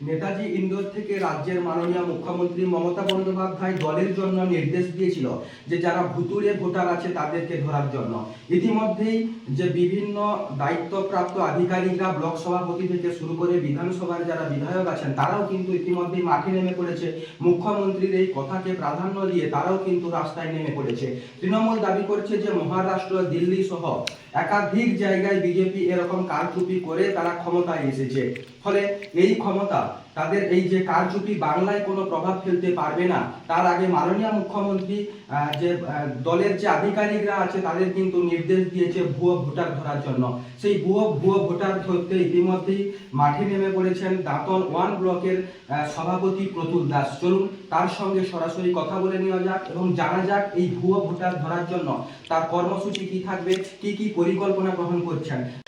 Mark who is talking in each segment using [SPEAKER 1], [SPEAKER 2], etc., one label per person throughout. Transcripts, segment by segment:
[SPEAKER 1] নেতাজি ইন্দোর থেকে রাজ্যের মাননীয় মুখ্যমন্ত্রী মমতা বন্দ্যোপাধ্যায় দলের জন্য নির্দেশ দিয়েছিল যে যারা ভুতুরে ভোটার আছে তাদেরকে ধরার জন্য। ইতিমধ্যেই যে বিভিন্ন দায়িত্বপ্রাপ্ত আধিকারিকরা ব্লক সভাপতি থেকে শুরু করে বিধানসভার যারা বিধায়ক আছেন, তারাও কিন্তু ইতিমধ্যেই মাঠে নেমে পড়েছে। মুখ্যমন্ত্রীর এই কথাকে প্রাধান্য দিয়ে তারাও কিন্তু রাস্তায় নেমে পড়েছে। তৃণমূল দাবি করছে যে মহারাষ্ট্র, দিল্লি সহ একাধিক জায়গায় বিজেপি এরকম কারচুপি করে তারা ক্ষমতায় এসেছে। ফলে এই ক্ষমতা তাদের এই যে কারচুপি বাংলায় কোনো প্রভাব ফেলতে পারবে না, তার আগে মাননীয় মুখ্যমন্ত্রী যে দলের যে আধিকারিকরা আছে, তাদের কিন্তু নির্দেশ দিয়েছে ভুয়ো ভোটার ধরার জন্য। সেই ভুয়ো ভুয়ো ভোটার ধরতে ইতিমধ্যেই মাঠে নেমে পড়েছেন দাঁতন ওয়ান ব্লকের সভাপতি প্রতুল দাস। চলুন, তার সঙ্গে সরাসরি কথা বলে নেওয়া যাক এবং জানা যাক এই ভুয়ো ভোটার ধরার জন্য তার কর্মসূচি কি থাকবে, কি কি পরিকল্পনা গ্রহণ করছেন।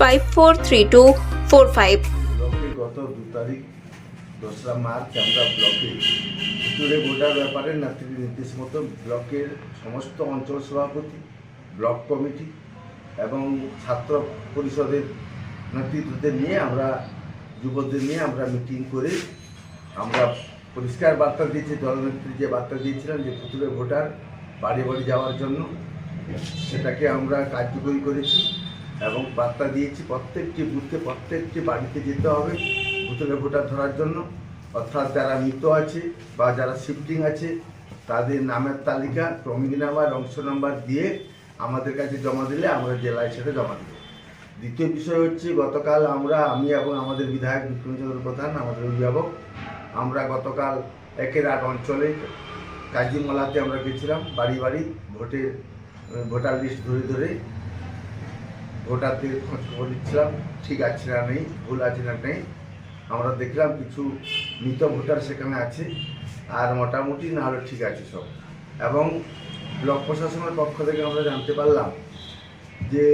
[SPEAKER 2] five four three two four five
[SPEAKER 3] গত দু তারিখ দোসরা মার্চ, আমরা ব্লকে ব্যাপারে মতো ব্লকের সমস্ত অঞ্চল সভাপতি, ব্লক কমিটি এবং ছাত্র পরিষদের নেতৃত্বদের নিয়ে আমরা যুবদের নিয়ে আমরা মিটিং করে আমরা পরিষ্কার বার্তা দিয়েছি, দলনেত্রী যে বার্তা দিয়েছিলাম যে পুতুলের ভোটার বাড়ি বাড়ি যাওয়ার জন্য সেটাকে আমরা কার্যকরী করেছি। এবং বার্তা দিয়েছি প্রত্যেকটি বুথে, প্রত্যেকটি বাড়িতে যেতে হবে ভুতুরে ভোটার ধরার জন্য। অর্থাৎ যারা মৃত আছে বা যারা শিফটিং আছে, তাদের নামের তালিকা, ক্রমিক নাম্বার, অংশ নাম্বার দিয়ে আমাদের কাছে জমা দিলে আমরা জেলায় সেটা জমা দেবো। দ্বিতীয় বিষয় হচ্ছে, গতকাল আমরা, আমি এবং আমাদের বিধায়ক বিক্রমচন্দ্র প্রধান, আমাদের অভিভাবক, আমরা গতকাল একের আট অঞ্চলে কাজিমলাতে আমরা গেছিলাম, বাড়ি বাড়ি, ভোটের, ভোটার লিস্ট ধরে ধরে ভোটারদের খোঁজ খবর নিচ্ছিলাম, ঠিক আছে না নেই, ভুল আছে না নেই। আমরা দেখলাম কিছু মৃত ভোটার সেখানে আছে, আর মোটামুটি না হলে ঠিক আছে সব। এবং ব্লক প্রশাসনের পক্ষ থেকে আমরা জানতে পারলাম যে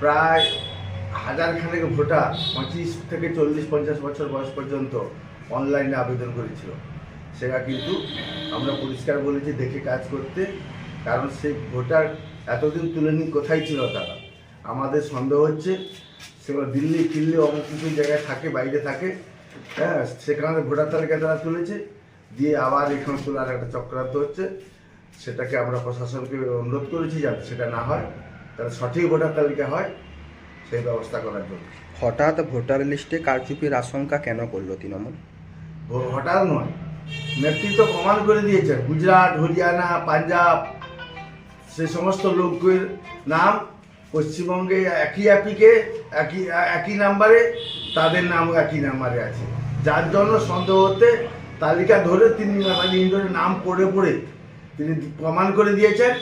[SPEAKER 3] প্রায় হাজার খানেক ভোটার পঁচিশ থেকে চল্লিশ, পঞ্চাশ বছর বয়স পর্যন্ত অনলাইনে আবেদন করেছিল। সেটা কিন্তু আমরা পরিষ্কার বলেছি, দেখে কাজ করতে। কারণ সেই ভোটার এতদিন তুলে নিয়ে কোথায় ছিল তারা? আমাদের সন্দেহ হচ্ছে সেগুলো দিল্লি ফিল্লি অনেক কিছু জায়গায় থাকে বাইরে থাকে হ্যাঁ সেখানে ভোটার তালিকা তারা তুলেছে দিয়ে আবার এখানে তোলার একটা চক্রান্ত হচ্ছে। সেটাকে আমরা প্রশাসনকে অনুরোধ করেছি যাতে সেটা না হয় তাহলে সঠিক ভোটার তালিকা হয় সেই ব্যবস্থা করার জন্য।
[SPEAKER 1] হঠাৎ ভোটার লিস্টে কারচুপির আশঙ্কা কেন করল তৃণমূল?
[SPEAKER 3] হঠাৎ নয় নেতৃত্ব প্রমাণ করে দিয়েছে গুজরাট হরিয়ানা পাঞ্জাব সে সমস্ত লোকের নাম পশ্চিমবঙ্গে একই অ্যাপিকে, একই একই নাম্বারে, তাদের নাম একই নাম্বারে আছে। যার জন্য সন্দেহ হতে তালিকা ধরে তিনি মানে ইন্দোরের নাম পড়ে পড়ে তিনি প্রমাণ করে দিয়েছেন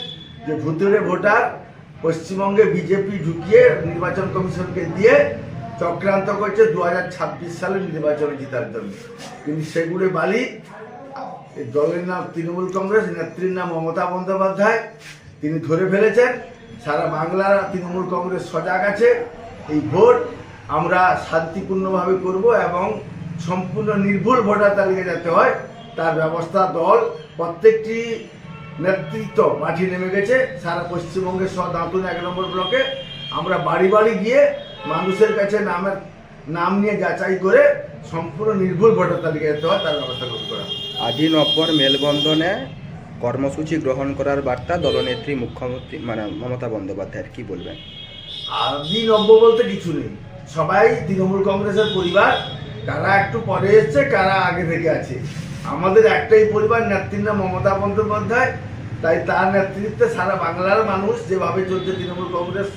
[SPEAKER 3] যে ভুতুরে ভোটার পশ্চিমবঙ্গে বিজেপি ঢুকিয়ে নির্বাচন কমিশনকে দিয়ে চক্রান্ত করছে দু হাজার ছাব্বিশ সালে নির্বাচনে জেতার জন্য। কিন্তু সেগুলো বালি দলের নাম তৃণমূল কংগ্রেস, নেত্রীর নাম মমতা বন্দ্যোপাধ্যায় তিনি ধরে ফেলেছেন, সারা বাংলার তৃণমূল কংগ্রেস সজাগ আছে, এই ভোট আমরা শান্তিপূর্ণভাবে করব এবং সম্পূর্ণ নির্ভুল ভোটার তালিকা যাতে হয়, তার ব্যবস্থা দল, প্রত্যেকটি নেতৃত্ব মাঠে নেমে গেছে, সারা পশ্চিমবঙ্গের সব দাঁতুন এক নম্বর ব্লকে আমরা বাড়ি বাড়ি গিয়ে মানুষের কাছে নামের, নাম নিয়ে যাচাই করে সম্পূর্ণ নির্ভুল ভোটার তালিকা যেতে হয়, তার ব্যবস্থা করতে করা।
[SPEAKER 1] আদি নব্বর মেলবন্ধনে কর্মসূচি গ্রহণ করার বার্তা দলনেত্রী মুখ্যমন্ত্রী মানে মমতা বন্দ্যোপাধ্যায়ের, কি বলবেন?
[SPEAKER 3] আদি নব্য বলতে কিছু নেই। সবাই তৃণমূল কংগ্রেসের পরিবার, কারা একটু পরে এসছে, কারা আগে থেকে আছে। আমাদের একটাই পরিবার, নেত্রীর মমতা বন্দ্যোপাধ্যায়। তাই তার নেতৃত্বে সারা বাংলার মানুষ যেভাবে চলছে, তৃণমূল কংগ্রেস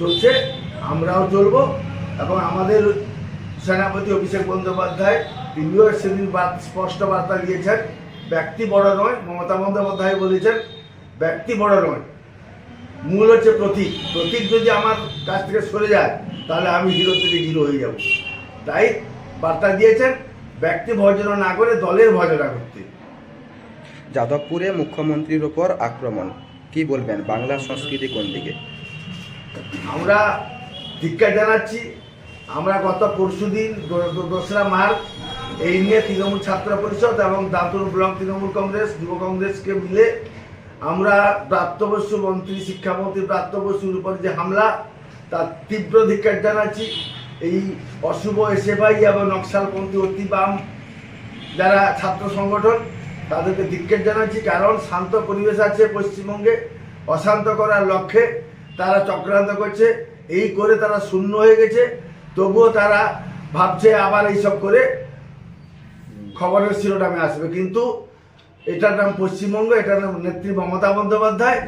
[SPEAKER 3] চলছে, আমরাও চলবো। এবং আমাদের সেনাপতি অভিষেক বন্দ্যোপাধ্যায়, তিনিও সেদিন স্পষ্ট বার্তা দিয়েছেন। ব্যক্তি বড় নয় মমতা বন্দ্যোপাধ্যায় বলেছেন ব্যক্তি বড় নয়। মূল হচ্ছে প্রতীক। প্রতীক যদি আমার কাছ থেকে সরে যায় তাহলে আমি হিরো থেকে জিরো হয়ে যাব। তাই বার্তা দিয়েছেন ব্যক্তি ভজনা না করে দলের ভজনা করতে।
[SPEAKER 1] যাদবপুরে মুখ্যমন্ত্রীর ওপর আক্রমণ। কি বলবেন বাংলা সংস্কৃতি কোন দিকে?
[SPEAKER 3] আমরা ধিক্কার জানাচ্ছি আমরা গত পরশু দিন দোসরা মার্চ এই নিয়ে তৃণমূল ছাত্র পরিষদ এবং দাঁতুর ব্লক তৃণমূল কংগ্রেস, যুব কংগ্রেসকে মিলে আমরা প্রাপ্তবর্ষু মন্ত্রী শিক্ষামন্ত্রী প্রাপ্তবর্ষুর উপর যে হামলা, তার তীব্র ধিক্কার জানাচ্ছি। এই অশুভ এসএফআই এবং নকশালপন্থী অতি বাম যারা ছাত্র সংগঠন, তাদেরকে ধিক্কার জানাচ্ছি কারণ শান্ত পরিবেশ আছে পশ্চিমবঙ্গে, অশান্ত করার লক্ষ্যে তারা চক্রান্ত করছে। এই করে তারা শূন্য হয়ে গেছে। তবুও তারা ভাবছে আবার এইসব করে খবরের শিরোনামে আসবে কিন্তু এটার নাম পশ্চিমবঙ্গ এটার নাম নেত্রী মমতা বন্দ্যোপাধ্যায়।